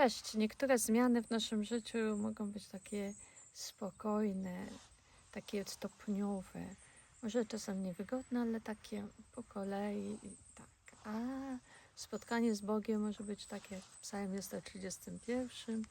Cześć. Niektóre zmiany w naszym życiu mogą być takie spokojne, takie stopniowe. Może czasem niewygodne, ale takie po kolei. Tak. A spotkanie z Bogiem może być takie jak w Psalmie 131,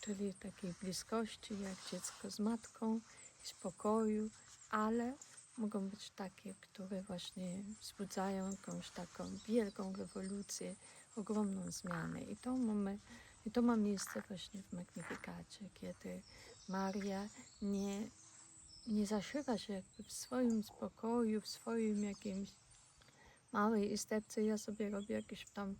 czyli takiej bliskości, jak dziecko z matką, spokoju, ale mogą być takie, które właśnie wzbudzają jakąś taką wielką rewolucję, ogromną zmianę. I to mamy i to ma miejsce właśnie w Magnifikacie, kiedy Maria nie, nie zaszywa się jakby w swoim spokoju, w swoim jakimś małej istepce, ja sobie robię jakiś tam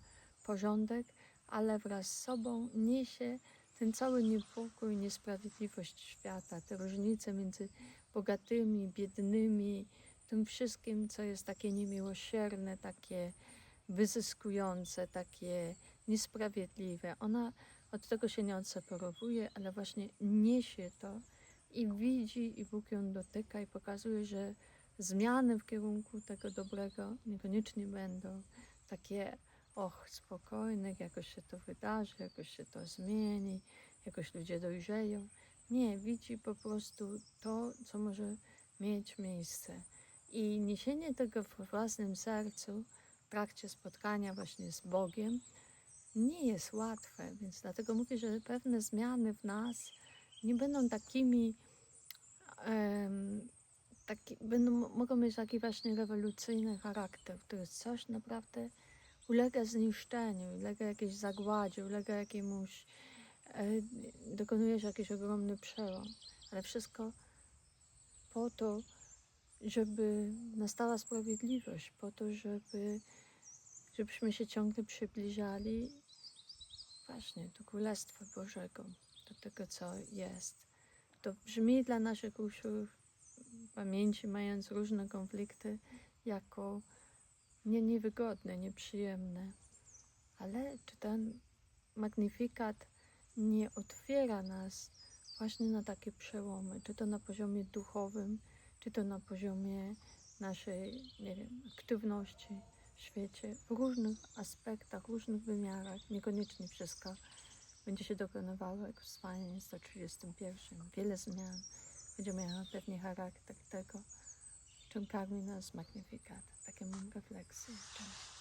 porządek, ale wraz z sobą niesie ten cały niepokój, niesprawiedliwość świata, te różnice między bogatymi, biednymi, tym wszystkim, co jest takie niemiłosierne, takie wyzyskujące, takie niesprawiedliwe. Ona od tego się nie odseparowuje, ale właśnie niesie to i widzi, i Bóg ją dotyka i pokazuje, że zmiany w kierunku tego dobrego niekoniecznie będą takie, och, spokojne, jakoś się to wydarzy, jakoś się to zmieni, jakoś ludzie dojrzeją. Nie, widzi po prostu to, co może mieć miejsce. I niesienie tego w własnym sercu w trakcie spotkania właśnie z Bogiem nie jest łatwe, więc dlatego mówię, że pewne zmiany w nas nie będą takimi, em, taki, będą, mogą mieć taki właśnie rewolucyjny charakter, jest coś naprawdę ulega zniszczeniu, ulega jakiejś zagładzie, ulega jakiemuś, e, dokonuje się jakiś ogromny przełom, ale wszystko po to, żeby nastała sprawiedliwość, po to, żeby, żebyśmy się ciągle przybliżali właśnie do Królestwa Bożego, do tego, co jest. To brzmi dla naszych uszu, pamięci, mając różne konflikty, jako nie niewygodne, nieprzyjemne. Ale czy ten magnifikat nie otwiera nas właśnie na takie przełomy, czy to na poziomie duchowym, czy to na poziomie naszej, nie wiem, aktywności świecie, w różnych aspektach, różnych wymiarach, niekoniecznie wszystko będzie się dokonywało jak w Psalmie 131. Wiele zmian będzie miało pewnie charakter tego, czym karmi nas magnifikat. Takie mam refleksje. Cześć.